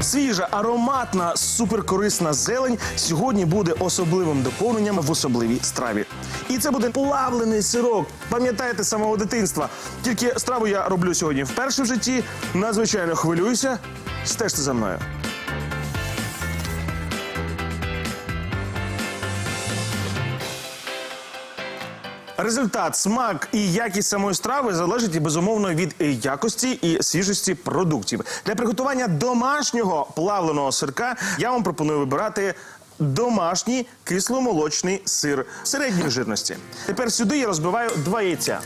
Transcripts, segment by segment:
Свіжа, ароматна, суперкорисна зелень сьогодні буде особливим доповненням в особливій страві. І це буде плавлений сирок. Пам'ятаєте з самого дитинства. Тільки страву я роблю сьогодні вперше в житті. Надзвичайно хвилююся. Стежте за мною. Результат, смак і якість самої страви залежить і, безумовно від якості і свіжості продуктів. Для приготування домашнього плавленого сирка я вам пропоную вибирати домашній кисломолочний сир середньої жирності. Тепер сюди я розбиваю два яйця.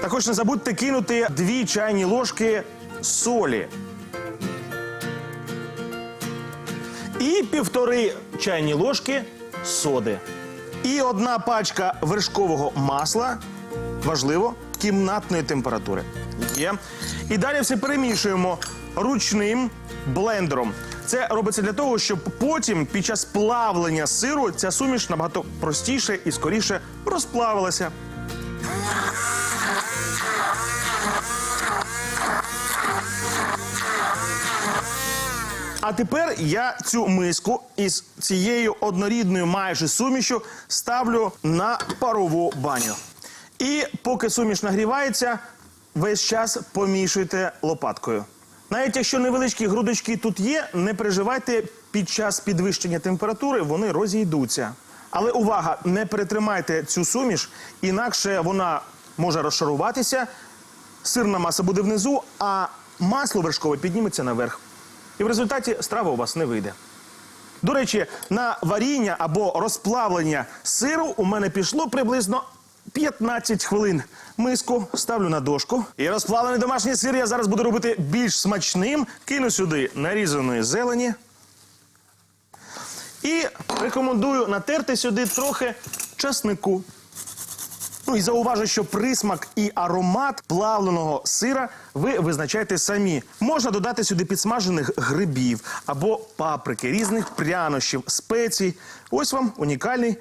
Також не забудьте кинути дві чайні ложки солі. І півтори чайні ложки соди. І одна пачка вершкового масла, важливо, кімнатної температури. Є. І далі все перемішуємо ручним блендером. Це робиться для того, щоб потім під час плавлення сиру ця суміш набагато простіше і скоріше розплавилася. А тепер я цю миску із цією однорідною майже сумішю ставлю на парову баню. І поки суміш нагрівається, весь час помішуйте лопаткою. Навіть якщо невеличкі грудочки тут є, не переживайте під час підвищення температури, вони розійдуться. Але увага, не перетримайте цю суміш, інакше вона може розшаруватися, сирна маса буде внизу, а масло вершкове підніметься наверх. І в результаті страва у вас не вийде. До речі, на варіння або розплавлення сиру у мене пішло приблизно 15 хвилин. Миску ставлю на дошку. І розплавлений домашній сир я зараз буду робити більш смачним. Кину сюди нарізаної зелені. І рекомендую натерти сюди трохи часнику. Ну і зауважу, що присмак і аромат плавленого сира ви визначаєте самі. Можна додати сюди підсмажених грибів або паприки, різних прянощів, спецій. Ось вам унікальний,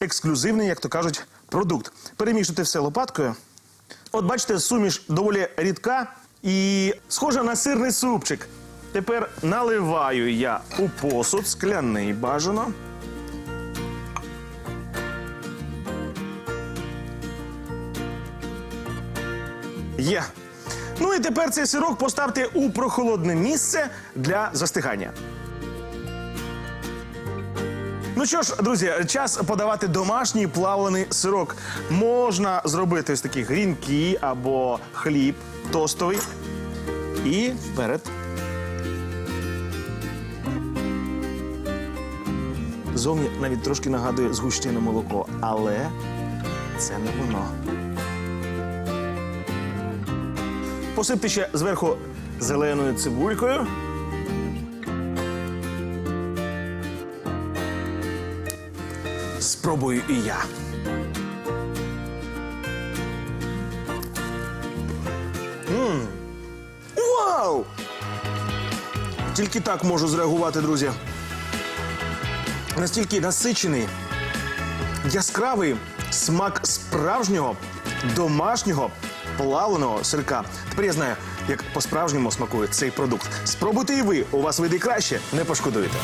ексклюзивний, як то кажуть, продукт. Перемішуйте все лопаткою. От бачите, суміш доволі рідка і схожа на сирний супчик. Тепер наливаю я у посуд скляний бажано. Є. Ну і тепер цей сирок поставте у прохолодне місце для застигання. Ну що ж, друзі, час подавати домашній плавлений сирок. Можна зробити ось такі грінки або хліб тостовий. І вперед. Зовні навіть трошки нагадує згущене молоко, але це не воно. Посипте ще зверху зеленою цибулькою. Спробую і я. М. Вау! Тільки так можу зреагувати, друзі. Настільки насичений, яскравий смак справжнього домашнього плавленого сирка. Тепер я знаю, як по-справжньому смакує цей продукт. Спробуйте і ви. У вас вийде краще, не пошкодуєте.